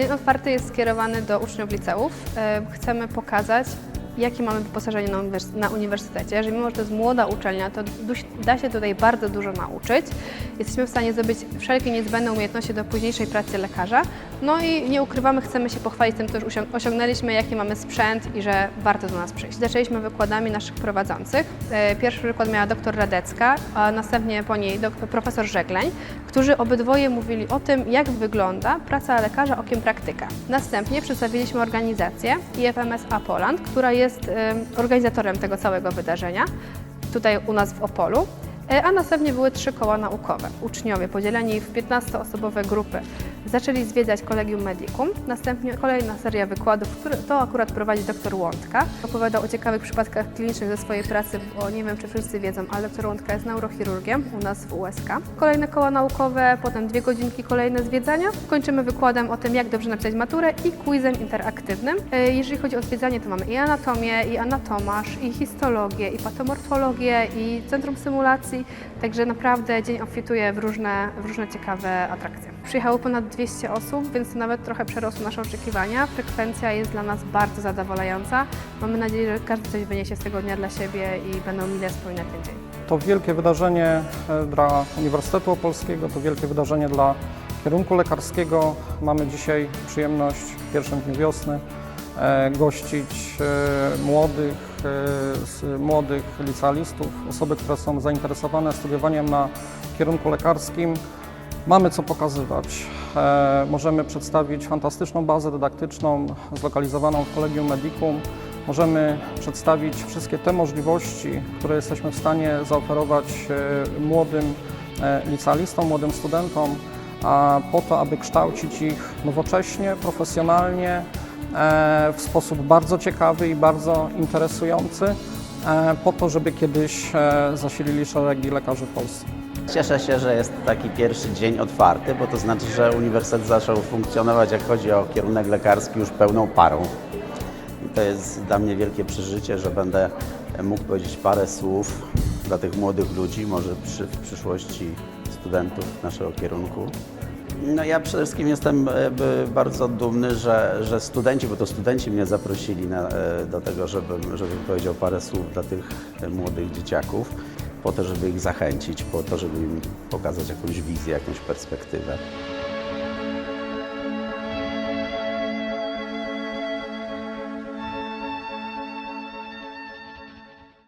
Dzień otwarty jest skierowany do uczniów liceów. E, Chcemy pokazać, jakie mamy wyposażenie na, uniwers- na uniwersytecie, że mimo, że to jest młoda uczelnia, to da się tutaj bardzo dużo nauczyć. Jesteśmy w stanie zdobyć wszelkie niezbędne umiejętności do późniejszej pracy lekarza. No i nie ukrywamy, chcemy się pochwalić tym, co już osią- osiągnęliśmy, jaki mamy sprzęt i że warto do nas przyjść. Zaczęliśmy wykładami naszych prowadzących. E, Pierwszy wykład miała dr Radecka, a następnie po niej profesor Żegleń, którzy obydwoje mówili o tym, jak wygląda praca lekarza okiem praktyka. Następnie przedstawiliśmy organizację IFMS Poland, która jest em, organizatorem tego całego wydarzenia, tutaj u nas w Opolu. E, A następnie były trzy koła naukowe. Uczniowie podzieleni w 15-osobowe grupy zaczęli zwiedzać Collegium Medicum. Następnie kolejna seria wykładów, które to akurat prowadzi dr Łądka. Opowiadał o ciekawych przypadkach klinicznych ze swojej pracy, bo nie wiem, czy wszyscy wiedzą, ale dr Łądka jest neurochirurgiem u nas w USK. Kolejne koła naukowe, potem dwie godzinki kolejne zwiedzania. Kończymy wykładem o tym, jak dobrze napisać maturę i quizem interaktywnym. E, Jeżeli chodzi o zwiedzanie, to mamy i anatomię, i anatomasz, i histologię, i patomorfologię, i centrum symulacji. Także naprawdę dzień obfituje w różne, w różne ciekawe atrakcje. Przyjechało ponad 200 osób, więc to nawet trochę przerosło nasze oczekiwania. Frekwencja jest dla nas bardzo zadowalająca. Mamy nadzieję, że każdy coś wyniesie z tego dnia dla siebie i będą mile wspominać ten dzień. To wielkie wydarzenie e, dla Uniwersytetu Opolskiego, to wielkie wydarzenie dla kierunku lekarskiego. Mamy dzisiaj przyjemność w pierwszym dniu wiosny e, gościć e, młodych, młodych licealistów, osoby, które są zainteresowane studiowaniem na kierunku lekarskim. Mamy co pokazywać. E, Możemy przedstawić fantastyczną bazę dydaktyczną zlokalizowaną w Collegium Medicum. Możemy przedstawić wszystkie te możliwości, które jesteśmy w stanie zaoferować e, młodym e, licealistom, młodym studentom, a po to, aby kształcić ich nowocześnie, profesjonalnie, w sposób bardzo ciekawy i bardzo interesujący, po to, żeby kiedyś zasilili szeregi lekarzy w Polsce. Cieszę się, że jest taki pierwszy dzień otwarty, bo to znaczy, że uniwersytet zaczął funkcjonować, jak chodzi o kierunek lekarski, już pełną parą. I to jest dla mnie wielkie przeżycie, że będę mógł powiedzieć parę słów dla tych młodych ludzi, może przy, w przyszłości studentów naszego kierunku. No ja przede wszystkim jestem e, bardzo dumny, że, że studenci, bo to studenci mnie zaprosili na, e, do tego, żebym, żebym powiedział parę słów dla tych e, młodych dzieciaków, po to, żeby ich zachęcić, po to, żeby im pokazać jakąś wizję, jakąś perspektywę.